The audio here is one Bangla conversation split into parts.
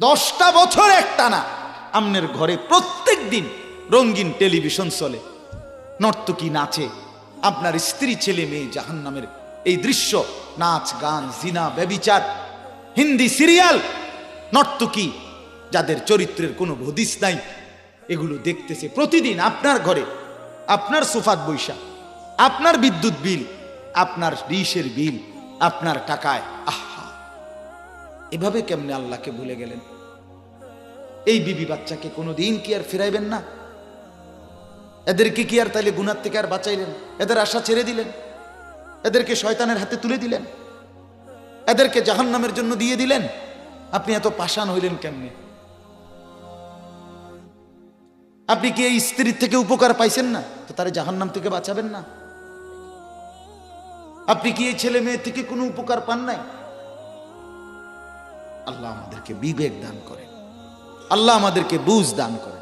দশটা বছর একটা না আমনের ঘরে প্রত্যেক দিন রঙিন টেলিভিশন চলে। নর্তকী নাচে। আপনার স্ত্রী, ছেলে, মেয়ে জাহান নামের এই দৃশ্য, নাচ, গান, জিনা, ব্যবিচার, হিন্দি সিরিয়াল, নর্তকী, যাদের চরিত্রের কোনো হদিস নাই, এগুলো দেখতেছে প্রতিদিন আপনার ঘরে। আপনার সোফাত বৈশা আপনার বিদ্যুৎ বিল, আপনার ডিশের বিল, আপনার টাকায় আহা। এভাবে কেমনে আল্লাহকে ভুলে গেলেন? এই বিবি বাচ্চাকে কোনো দিন কি আর ফেরাইবেন না? এদেরকে কি আর তাইলে গুনার থেকে আর বাঁচাইলেন? এদের আশা ছেড়ে দিলেন? এদেরকে শয়তানের হাতে তুলে দিলেন? এদেরকে জাহান্নামের জন্য দিয়ে দিলেন? আপনি এত পাষাণ হইলেন কেমনে? আপনি কি এই স্ত্রীর থেকে উপকার পাইছেন না? তো তারা জাহান্নাম থেকে বাঁচাবেন না? আপনি কি এই ছেলে মেয়ে থেকে কোনো উপকার পান নাই? আল্লাহ আমাদেরকে বিবেক দান করেন। আল্লাহ আমাদেরকে বুঝ দান করেন।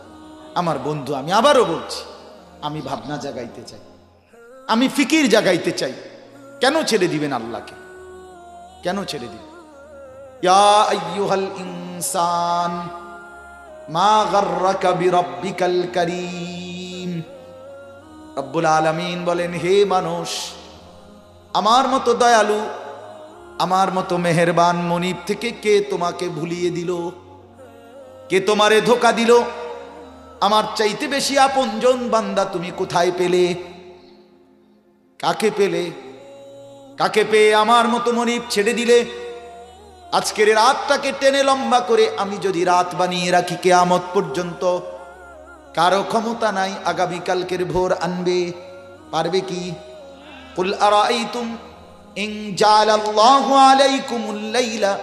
আমার বন্ধু, আমি আবারও বলছি, আমি ভাবনা জাগাইতে চাই। আমি ফিকির জাগাইতে চাই। কেন ছেড়ে দিবেন আল্লাহকে? কেন ছেড়ে দিবেন? ইনসান কারীম। আলামিন বলেন, হে মানুষ, আমার মতো দয়ালু আমার মতো মেহেরবান মনিব থেকে কে তোমাকে ভুলিয়ে দিল? কে তোমারে ধোকা দিল? আমার চাইতে বেশি আপনজন বান্দা তুমি কোথায় পেলে? কাকে পেলে? কাকে পেয়ে আমার মতো মনিব ছেড়ে দিলে? আজকের রাতটাকে টেনে লম্বা করে আমি যদি রাত বানিয়ে রাখি কে আমত পর্যন্ত, কারও ক্ষমতা নাই আগামীকালকের ভোর আনবে। পারবে কি? কুল আরাইতুম ইলা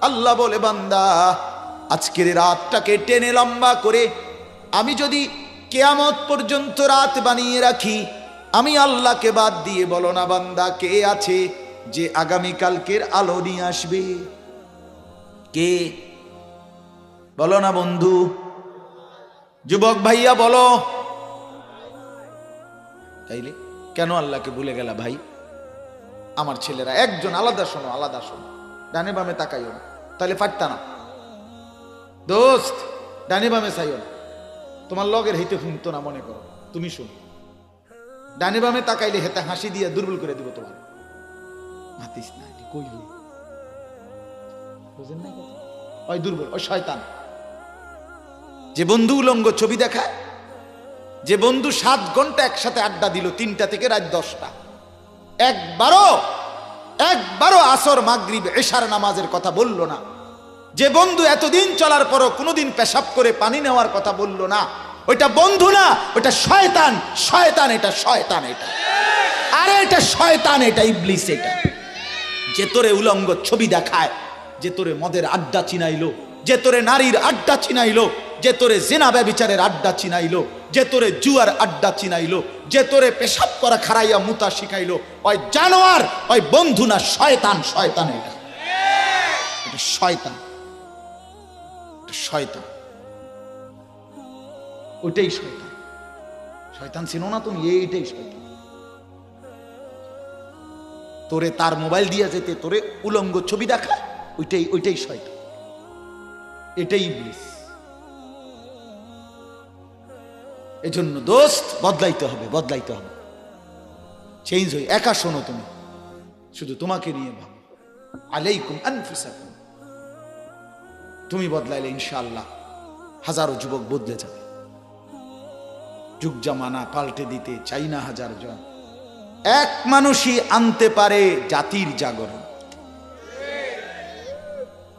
আল্লাহ বলে, বান্দা, আজকের রাতটাকে টেনে লম্বা করে আমি যদি কেয়ামত পর্যন্ত রাত বানিয়ে রাখি, আমি আল্লাহকে বাদ দিয়ে বলো না, বান্দা, কে আছে যে আগামীকালকের আলো নিয়ে আসবে? কে বলো না বন্ধু। যুবক ভাইয়া, বলো। তাইলে কেন আল্লাহকে ভুলে গেলা ভাই? আমার ছেলেরা, একজন আলাদা শোনো আলাদা শোনো। ডানে বামে তাকাইও না। তাহলে পারতা না। দোস্ত, ডানে বামে চাইও না। তোমার লগের হেঁটে শুনতো না, মনে করো। তুমি শুনো। ডানে বামে তাকাইলে হেতে হাসি দিয়ে দুর্বল করে দিব তোমার। মাতিস না, এটি কই হই বুঝেন কথা? ওই দুর্বল, ওই শয়তান। যে বন্ধু উলঙ্গ ছবি দেখায়, যে বন্ধু সাত ঘণ্টা একসাথে আড্ডা দিল তিনটা থেকে রাত দশটা। একবারও একবারও আসর, মাগরিব, এশার নামাজের কথা বলল না। যে বন্ধু এতদিন চলার পরও কোনোদিন পেশাব করে পানি নেওয়ার কথা বলল না। ওইটা বন্ধু না, ওইটা শয়তান শয়তান এটা শয়তান এটা। আরে এটা শয়তান এটা, ইবলিস এটা। যে তোরে উলঙ্গ ছবি দেখায়, যে তোরে মদের আড্ডা চিনাইলো, যে তোরে নারীর আড্ডা চিনাইলো যে তোরে জেনা ব্যবিচারের আড্ডা চিনাইলো, যে তোরে জুয়ার আড্ডা চিনাইলো, যে তোরে পেশাব করা খারাইয়া মুতা শিখাইলো, ওই জানোয়ার, ওই বন্ধু না শয়তান শয়তান এটা। শয়তান। শয়তান। ওইটাই শয়তান। শয়তান ছিল না তুমি? এইটাই শয়তান। তোরে তার মোবাইল দিয়ে যেতে, তোরে উলঙ্গ ছবি দেখা, ওইটাই ওইটাই শয়তান। এটাই ইবলিস এজন্য দোস্ত বদলাইতে হবে বদলাইতে হবে। চেঞ্জ হই একা শোনো তুমি। শুধু তোমাকে নিয়ে ভাবো। আলাইকুম আনফুসাকুম। তুমি বদলাইলে ইনশাআল্লাহ হাজারো যুবক বদলে যাবে। যুগ জামানা পাল্টে দিতে চাই না হাজার জন। এক মানুষই আনতে পারে জাতির জাগরণ।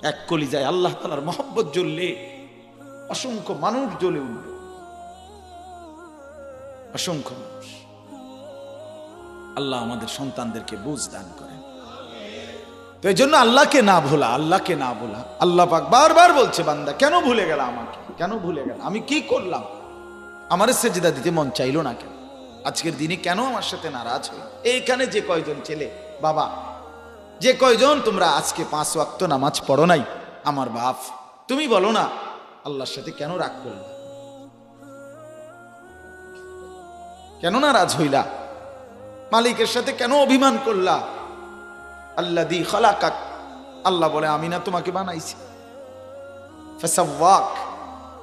এক কলিজায় আল্লাহ তালার মহব্বত জ্বললে অসংখ্য মানুষ জ্বলে উঠবে। অসংখ্য মানুষ। আল্লাহ আমাদের সন্তানদেরকে বুঝ দান করেন। তো এই জন্য আল্লাহকে না ভোলা, আল্লাহকে না ভোলা। আল্লাহ পাক বারবার বলছে, বান্দা, কেন ভুলে গেল আমাকে? কেন ভুলে গেল? আমি কি করলাম? আমার সেজদা দিতে মন চাইলো না কেন? আজকের দিনে কেন আমার সাথে নারাজ হই এইখানে যে কয়জন ছেলে, বাবা, যে কয়জন তোমরা আজকে পাঁচ ওয়াক্ত নামাজ পড়ো নাই? আমার বাপ, তুমি বলো না, আল্লাহর সাথে কেন রাগ করলে? কেন নারাজ হইলা? মালিকের সাথে কেন অভিমান করলা? আল্লাহ দি খালাকাক। আল্লাহ বলে, আমি না তোমাকে বানাইছি।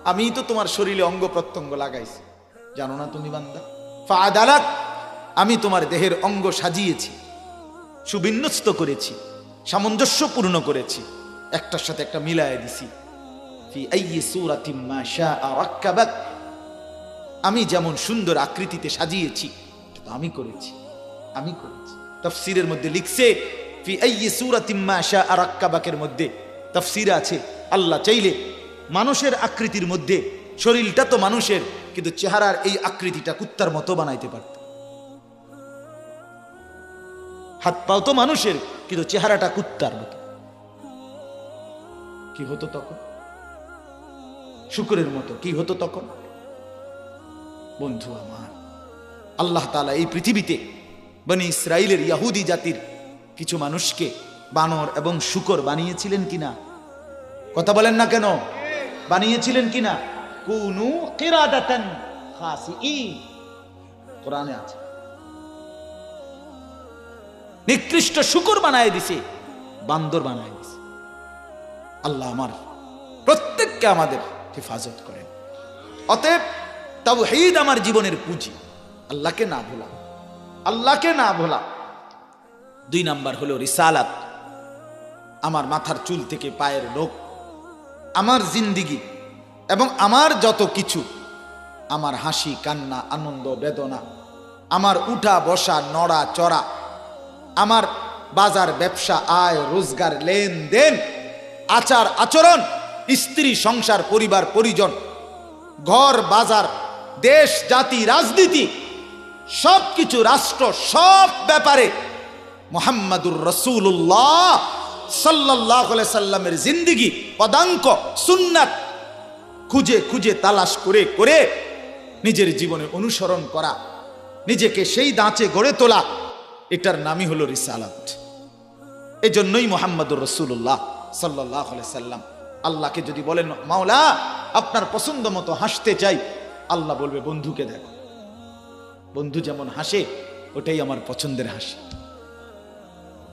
আমি তো তোমার শরীরে অঙ্গ প্রত্যঙ্গ লাগাইছি। জানো না তুমি বান্দা? ফাদালাক আমি তোমার দেহের অঙ্গ সাজিয়েছি, সুবিন্যস্ত করেছি, সামঞ্জস্যপূর্ণ করেছি। একটার সাথে একটা মিলায় দিছি। আমি যেমন সুন্দর আকৃতিতে সাজিয়েছি আমি করেছি আমি করেছি। তাফসীরের মধ্যে লিখছে রাক্কাবাকের মধ্যে তাফসীর আছে, আল্লাহ চাইলে মানুষের আকৃতির মধ্যে, শরীরটা তো মানুষের, কিন্তু চেহারার এই আকৃতিটা কুত্তার মতো বানাইতে পারত। হাত পাও তো মানুষের, কিন্তু চেহারাটা কুত্তার মতো। কি হতো তখন? শুকুরের মতো, কি হতো তখন? বন্ধু আমার। আল্লাহ তালা এই পৃথিবীতে বনি ইসরায়েলের ইয়াহুদি জাতির কিছু মানুষকে বানর এবং শুকর বানিয়েছিলেন কিনা? কথা বলেন না কেন? বানিয়েছিলেন কিনা? কুনু কোরআনে আছে। নিকৃষ্ট শুকর বানায় দিছে, বান্দর বানায় দিছে। আল্লাহ আমার প্রত্যেককে আমাদের হেফাজত করেন। অতএব তাওহীদ আমার জীবনের পুঁজি। আল্লাহকে না ভোলা। আল্লাহকে না ভোলা। দুই নাম্বার হলো রিসালাত। আমার মাথার চুল থেকে পায়ের লোক। আমার জিন্দিগি এবং আমার যত কিছু, আমার হাসি, কান্না, আনন্দ, বেদনা, আমার উঠা, বসা, নড়া, চড়া, আমার বাজার, ব্যবসা, আয়, রোজগার, লেনদেন, আচার, আচরণ, স্ত্রী, সংসার, পরিবার, পরিজন, ঘর, বাজার দেশ, জাতি, রাজনীতি সব কিছু রাষ্ট্র, সব ব্যাপারে মোহাম্মদুর রসুল্লাহ সাল্লাহ সাল্লামের জিন্দিগি, পদাঙ্ক, সুন্নাত খুঁজে খুঁজে তালাশ করে করে নিজের জীবনে অনুসরণ করা, নিজেকে সেই দাঁচে গড়ে তোলা, এটার নামই হলো রিসালাত। এই জন্যই মোহাম্মদুর রসুল্লাহ সাল্লাহ সাল্লাম আল্লাহকে যদি বলেন, মাওলা, আপনার পছন্দ মতো হাসতে চাই আল্লাহ বলবে, বন্ধুকে দেখো। বন্ধু যেমন হাসে, ওটাই আমার পছন্দের হাসি।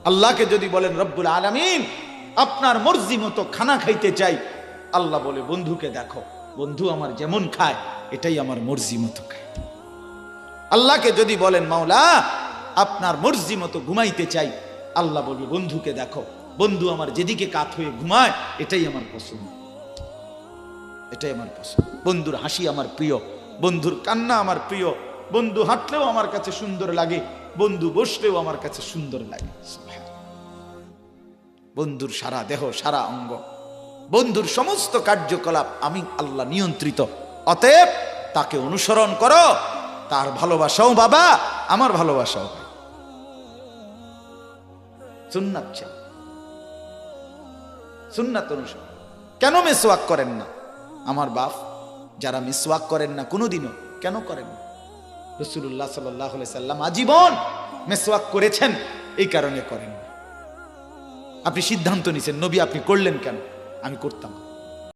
আল্লাহকে যদি বলেন, রব্বুল আলামিন, আপনার মর্জি মতো খানা খাইতে চাই। আল্লাহ বলে, বন্ধুকে দেখো, বন্ধু আমার যেমন খায়, এটাই আমার মর্জি মতো খায়। আল্লাহকে যদি বলেন, মাওলা, আপনার মর্জি মতো ঘুমাইতে চাই। আল্লাহ বলবে, বন্ধুকে দেখো, বন্ধু আমার যেদিকে কাত হয়ে ঘুমায়, এটাই আমার পছন্দ। এটাই আমার পছন্দ। বন্ধুর হাসি আমার প্রিয়, বন্ধুর কান্না আমার প্রিয়, বন্ধু হাঁটলেও আমার কাছে সুন্দর লাগে, বন্ধু বসলেও আমার কাছে সুন্দর লাগে। বন্ধুর সারা দেহ, সারা অঙ্গ, বন্ধুর সমস্ত কার্যকলাপ আমি আল্লাহ নিয়ন্ত্রিত। অতএব তাকে অনুসরণ করো, তার ভালোবাসাও বাবা, আমার ভালোবাসাও ভাই। সুন্নাত অনুসরণ। কেন মেসোয়াক করেন না? আমার বাপ যারা মিসওয়াক করেন না, কোনোদিনও কেন করেন? রসুল্লাহ সাল্লাহ সাল্লাম আজীবন মেসওয়াক করেছেন, এই কারণে করেন আপনি সিদ্ধান্ত নিছেন, নবী আপনি করলেন কেন? আমি করতাম।